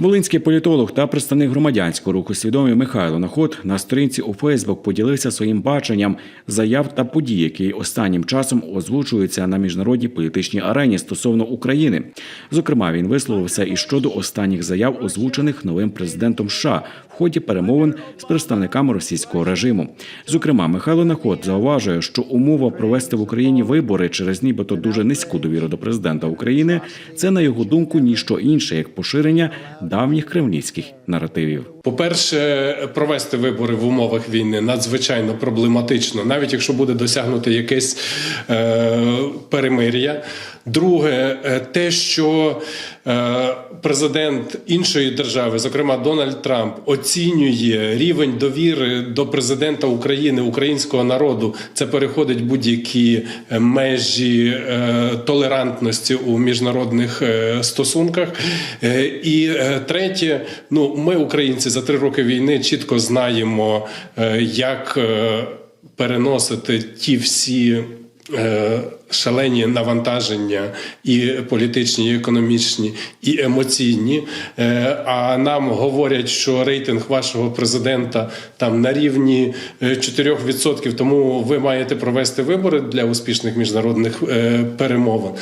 Волинський політолог та представник громадянського руху свідомий Михайло Наход на сторінці у Фейсбук поділився своїм баченням заяв та подій, які останнім часом озвучуються на міжнародній політичній арені стосовно України. Зокрема, він висловився і щодо останніх заяв, озвучених новим президентом США в ході перемовин з представниками російського режиму. Зокрема, Михайло Наход зауважує, що умова провести в Україні вибори через нібито дуже низьку довіру до президента України це на його думку ніщо інше як поширення давніх кремлівських наративів. По-перше, провести вибори в умовах війни надзвичайно проблематично, навіть якщо буде досягнуто якесь е, перемир'я. Друге, е, те, що президент іншої держави, зокрема Дональд Трамп, оцінює рівень довіри до президента України, українського народу, це переходить будь-які е, межі е, толерантності у міжнародних е, стосунках. Е, І е, третє, ну ми, українці, за три роки війни чітко знаємо, е, як е, переносити ті всі. Е, Шалені навантаження і політичні, і економічні, і емоційні. Е, А нам говорять, що рейтинг вашого президента там на рівні е, 4%, тому ви маєте провести вибори для успішних міжнародних е, перемовин.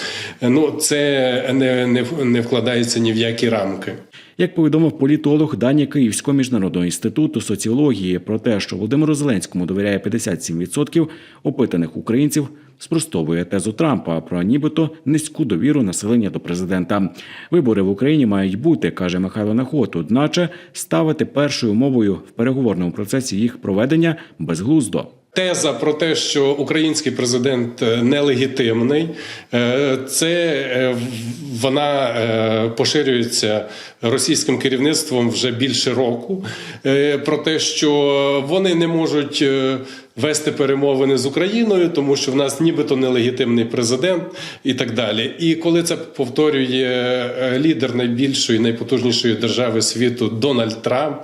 Е, Ну це не, не, не вкладається ні в які рамки. Як повідомив політолог дані Київського міжнародного інституту соціології про те, що Володимиру Зеленському довіряє 57% опитаних українців, спростовує тезу Трампа про нібито низьку довіру населення до президента. Вибори в Україні мають бути, каже Михайло Наход, одначе ставити першою умовою в переговорному процесі їх проведення безглуздо. Теза про те, що український президент е, нелегітимний, е, це е, вона поширюється російським керівництвом вже більше року. Про те, що вони не можуть вести перемовини з Україною, тому що в нас нібито нелегітимний президент і так далі. І коли це повторює лідер найбільшої, найпотужнішої держави світу Дональд Трамп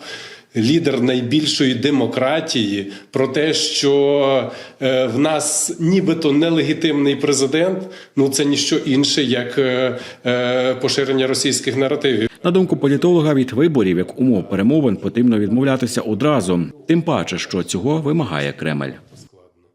лідер найбільшої демократії, про те, що е, в нас нібито нелегітимний президент, ну це ніщо інше, як е, е, поширення російських наративів. На думку політолога, від виборів як умов перемовин потрібно відмовлятися одразу, тим паче, що цього вимагає Кремль.